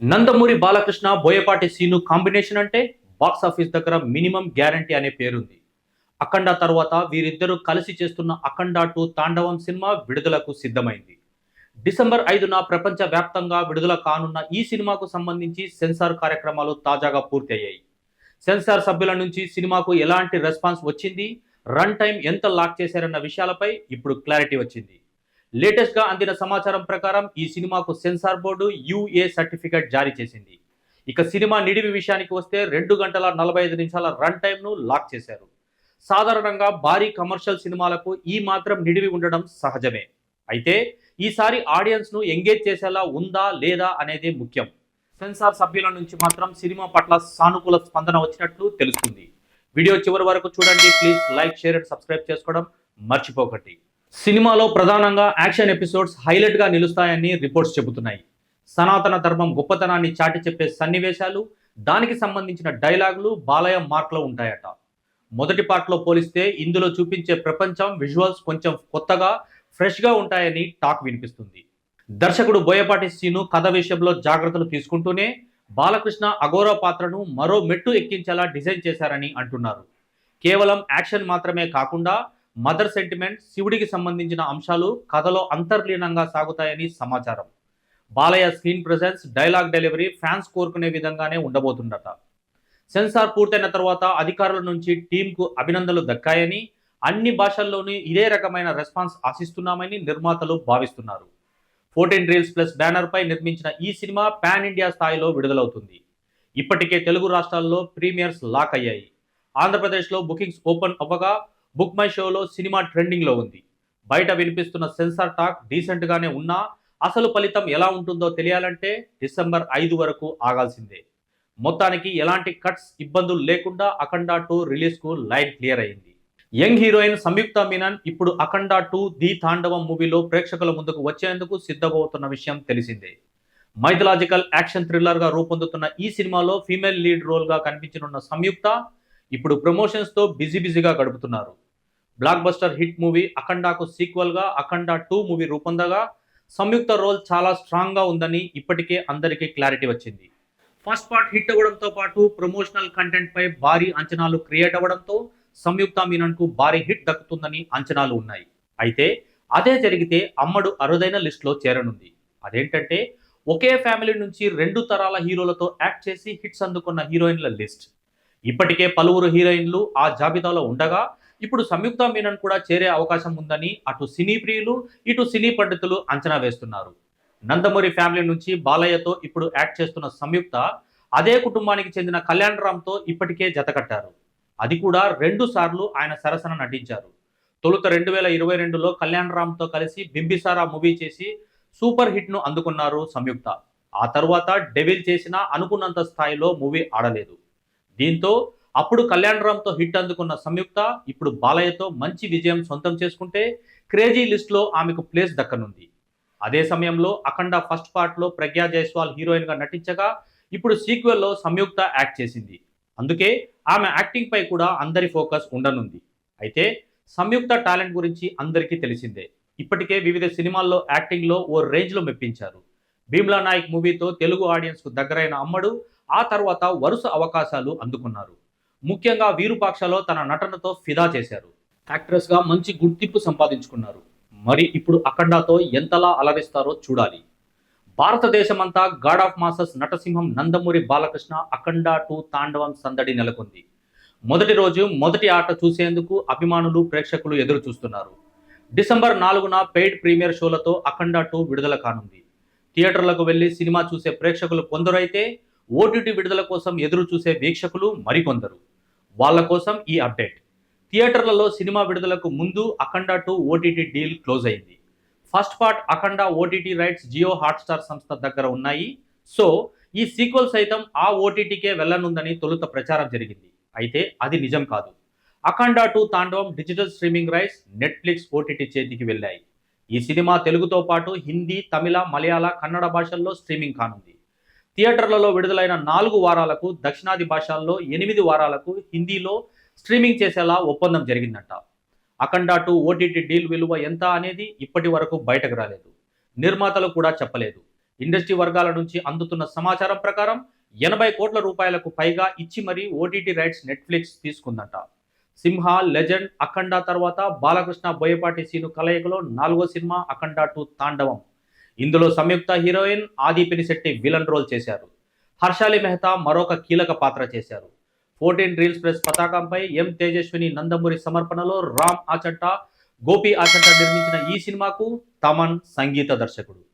Nandamuri Balakrishna Boyapati Seenu combination అంటే box office దగ్గర minimum guarantee అనే పేరుంది. అఖండ తర్వాత వీరిద్దరూ కలిసి చేస్తున్న అఖండ టూ తాండవం సినిమా విడుదలకు సిద్ధమైంది. డిసెంబర్ ఐదున ప్రపంచ వ్యాప్తంగా విడుదల కానున్న ఈ సినిమాకు సంబంధించి సెన్సార్ కార్యక్రమాలు తాజాగా పూర్తయ్యాయి. సెన్సార్ సభ్యుల నుంచి సినిమాకు ఎలాంటి రెస్పాన్స్ వచ్చింది రన్ టైం ఎంత లాక్ చేశారన్న విషయాలపై ఇప్పుడు క్లారిటీ వచ్చింది. లేటెస్ట్గా అందిన సమాచారం ప్రకారం ఈ సినిమాకు సెన్సార్ బోర్డు యుఏ సర్టిఫికేట్ జారీ చేసింది. ఇక సినిమా నిడివి విషయానికి వస్తే రెండు గంటల నలభై ఐదు నిమిషాల రన్ టైంను లాక్ చేశారు. సాధారణంగా భారీ కమర్షియల్ సినిమాలకు ఈ మాత్రం నిడివి ఉండడం సహజమే. అయితే ఈసారి ఆడియన్స్ను ఎంగేజ్ చేసేలా ఉందా లేదా అనేది ముఖ్యం. సెన్సార్ సభ్యుల నుంచి మాత్రం సినిమా పట్ల సానుకూల స్పందన వచ్చినట్లు తెలుస్తుంది. వీడియో చివరి వరకు చూడండి. Please like share and subscribe చేసుకోవడం మర్చిపోకండి. సినిమాలో ప్రధానంగా యాక్షన్ ఎపిసోడ్స్ హైలైట్గా నిలుస్తాయని రిపోర్ట్స్ చెబుతున్నాయి. సనాతన ధర్మం గొప్పతనాన్ని చాటి చెప్పే సన్నివేశాలు దానికి సంబంధించిన డైలాగులు బాలయ మార్క్లో ఉంటాయట. మొదటి పార్ట్లో పోలిస్తే ఇందులో చూపించే ప్రపంచం విజువల్స్ కొంచెం కొత్తగా ఫ్రెష్గా ఉంటాయని టాక్ వినిపిస్తుంది. దర్శకుడు బోయపాటి సీను కథ విషయంలో జాగ్రత్తలు తీసుకుంటూనే బాలకృష్ణ అఘోర పాత్రను మరో మెట్టు ఎక్కించేలా డిజైన్ చేశారని అంటున్నారు. కేవలం యాక్షన్ మాత్రమే కాకుండా మదర్ సెంటిమెంట్ శివుడికి సంబంధించిన అంశాలు కథలో అంతర్లీనంగా సాగుతాయని సమాచారం. Balayya screen presence dialogue delivery fans కోరుకునే విధంగానే ఉండబోతుందట. సెన్సార్ పూర్తయిన తర్వాత అధికారుల నుంచి టీంకు అభినందనలు దక్కాయని అన్ని భాషల్లోనూ ఇదే రకమైన రెస్పాన్స్ ఆశిస్తున్నామని నిర్మాతలు భావిస్తున్నారు. ఫోర్టీన్ రీల్స్ ప్లస్ బ్యానర్ పై నిర్మించిన ఈ సినిమా పాన్ ఇండియా స్థాయిలో విడుదలవుతుంది. ఇప్పటికే తెలుగు రాష్ట్రాల్లో ప్రీమియర్స్ లాక్ అయ్యాయి. ఆంధ్రప్రదేశ్లో బుకింగ్స్ ఓపెన్ అవ్వగా బుక్ మై షోలో సినిమా ట్రెండింగ్లో ఉంది. బయట వినిపిస్తున్న సెన్సార్ టాక్ డీసెంట్గానే ఉన్నా అసలు ఫలితం ఎలా ఉంటుందో తెలియాలంటే డిసెంబర్ ఐదు వరకు ఆగాల్సిందే. మొత్తానికి ఎలాంటి కట్స్ ఇబ్బందులు లేకుండా అఖండ టూ రిలీజ్కు లైన్ క్లియర్ అయింది. యంగ్ హీరోయిన్ సంయుక్త మీనన్ ఇప్పుడు అఖండ టూ ది తాండవం మూవీలో ప్రేక్షకుల ముందుకు వచ్చేందుకు సిద్ధమవుతున్న విషయం తెలిసిందే. మైథలాజికల్ యాక్షన్ థ్రిల్లర్గా రూపొందుతున్న ఈ సినిమాలో ఫీమేల్ లీడ్ రోల్గా కనిపించనున్న సంయుక్త ఇప్పుడు ప్రమోషన్స్తో బిజీ బిజీగా గడుపుతున్నారు. బ్లాక్ బస్టర్ హిట్ మూవీ అఖండాకు సీక్వల్గా అఖండ టూ మూవీ రూపొందగా సంయుక్త రోల్ చాలా స్ట్రాంగ్గా ఉందని ఇప్పటికే అందరికీ క్లారిటీ వచ్చింది. ఫస్ట్ పార్ట్ హిట్ అవ్వడంతో పాటు ప్రమోషనల్ కంటెంట్పై భారీ అంచనాలు క్రియేట్ అవ్వడంతో సంయుక్త మీనన్కు భారీ హిట్ దక్కుతుందని అంచనాలు ఉన్నాయి. అయితే అదే జరిగితే అమ్మడు అరుదైన లిస్టులో చేరనుంది. అదేంటంటే ఒకే ఫ్యామిలీ నుంచి రెండు తరాల హీరోలతో యాక్ట్ చేసి హిట్స్ అందుకున్న హీరోయిన్ల లిస్ట్. ఇప్పటికే పలువురు హీరోయిన్లు ఆ జాబితాలో ఉండగా ఇప్పుడు సంయుక్త మీనన్ కూడా చేరే అవకాశం ఉందని అటు సినీ ప్రియులు ఇటు సినీ పండితులు అంచనా వేస్తున్నారు. నందమూరి ఫ్యామిలీ నుంచి బాలయ్యతో ఇప్పుడు యాక్ట్ చేస్తున్న సంయుక్త అదే కుటుంబానికి చెందిన కళ్యాణ్ రామ్తో ఇప్పటికే జతకట్టారు అది కూడా రెండు సార్లు ఆయన సరసన నటించారు. తొలుత రెండు వేల ఇరవై రెండులో కళ్యాణ్ రామ్తో కలిసి బింబిసారా మూవీ చేసి సూపర్ హిట్ను అందుకున్నారు సంయుక్త. ఆ తర్వాత డెవిల్ చేసిన అనుకున్నంత స్థాయిలో మూవీ ఆడలేదు. దీంతో అప్పుడు కళ్యాణ్ రామ్తో హిట్ అందుకున్న సంయుక్త ఇప్పుడు బాలయ్యతో మంచి విజయం సొంతం చేసుకుంటే క్రేజీ లిస్ట్లో ఆమెకు ప్లేస్ దక్కనుంది. అదే సమయంలో అఖండ ఫస్ట్ పార్ట్లో ప్రజ్ఞా జైస్వాల్ హీరోయిన్గా నటించగా ఇప్పుడు సీక్వెల్లో సంయుక్త యాక్ట్ చేసింది. అందుకే ఆమె యాక్టింగ్పై కూడా అందరి ఫోకస్ ఉండనుంది. అయితే సంయుక్త టాలెంట్ గురించి అందరికీ తెలిసిందే. ఇప్పటికే వివిధ సినిమాల్లో యాక్టింగ్లో ఓ రేంజ్లో మెప్పించారు. భీమ్లా నాయక్ మూవీతో తెలుగు ఆడియన్స్కు దగ్గరైన అమ్మడు ఆ తర్వాత వరుస అవకాశాలు అందుకున్నారు. ముఖ్యంగా వీరుపాక్షలో తన నటనతో ఫిదా చేశారు. యాక్ట్రెస్గా మంచి గుర్తింపు సంపాదించుకున్నారు. మరి ఇప్పుడు అఖండాతో ఎంతలా అలరిస్తారో చూడాలి. భారతదేశమంతా గాడ్ ఆఫ్ మాసస్ నటసింహం నందమూరి బాలకృష్ణ అఖండ టూ తాండవం సందడి నెలకొంది. మొదటి రోజు మొదటి ఆట చూసేందుకు అభిమానులు ప్రేక్షకులు ఎదురు చూస్తున్నారు డిసెంబర్ నాలుగున పెయిడ్ ప్రీమియర్ షోలతో అఖండ టూ విడుదల కానుంది. థియేటర్లకు వెళ్ళి సినిమా చూసే ప్రేక్షకులు కొందరైతే ఓటీటీ విడుదల కోసం ఎదురు చూసే వీక్షకులు మరికొందరు. వాళ్ళ కోసం ఈ అప్డేట్. థియేటర్లలో సినిమా విడుదలకు ముందు Akhanda two OTT deal close అయింది. First part Akhanda OTT rights Jio Hotstar సంస్థ దగ్గర ఉన్నాయి. సో ఈ సీక్వెల్ సైతం ఆ ఓటీటీకే వెళ్ళనుందని తొలుత ప్రచారం జరిగింది. అయితే అది నిజం కాదు. Akhanda two Thandavam digital streaming rights Netflix OTT చేతికి వెళ్ళాయి. ఈ సినిమా తెలుగుతో పాటు హిందీ తమిళ మలయాళ కన్నడ భాషల్లో స్ట్రీమింగ్ కానుంది. థియేటర్లలో విడుదలైన నాలుగు వారాలకు దక్షిణాది భాషల్లో ఎనిమిది వారాలకు హిందీలో స్ట్రీమింగ్ చేసేలా ఒప్పందం జరిగిందట. అఖండ టూ ఓటీటీ డీల్ విలువ ఎంత అనేది ఇప్పటి వరకు బయటకు రాలేదు. నిర్మాతలు కూడా చెప్పలేదు. ఇండస్ట్రీ వర్గాల నుంచి అందుతున్న సమాచారం ప్రకారం ఎనభై కోట్ల రూపాయలకు పైగా ఇచ్చి మరీ ఓటీటీ రైట్స్ నెట్ఫ్లిక్స్ తీసుకుందట. సింహ లెజెండ్ అఖండ తర్వాత బాలకృష్ణ బోయపాటి సీను కలయికలో నాలుగో సినిమా అఖండ టూ తాండవం. ఇందులో సంయుక్త హీరోయిన్ ఆది పినిశెట్టి విలన్ రోల్ చేశారు. హర్షాలి మెహతా మరొక కీలక పాత్ర చేశారు. ఫోర్టీన్ రీల్స్ ప్రెస్ పతాకంపై ఎం తేజస్విని నందమూరి సమర్పణలో రామ్ ఆచంట గోపి ఆచంట నిర్మించిన ఈ సినిమాకు తమన్ సంగీత దర్శకుడు.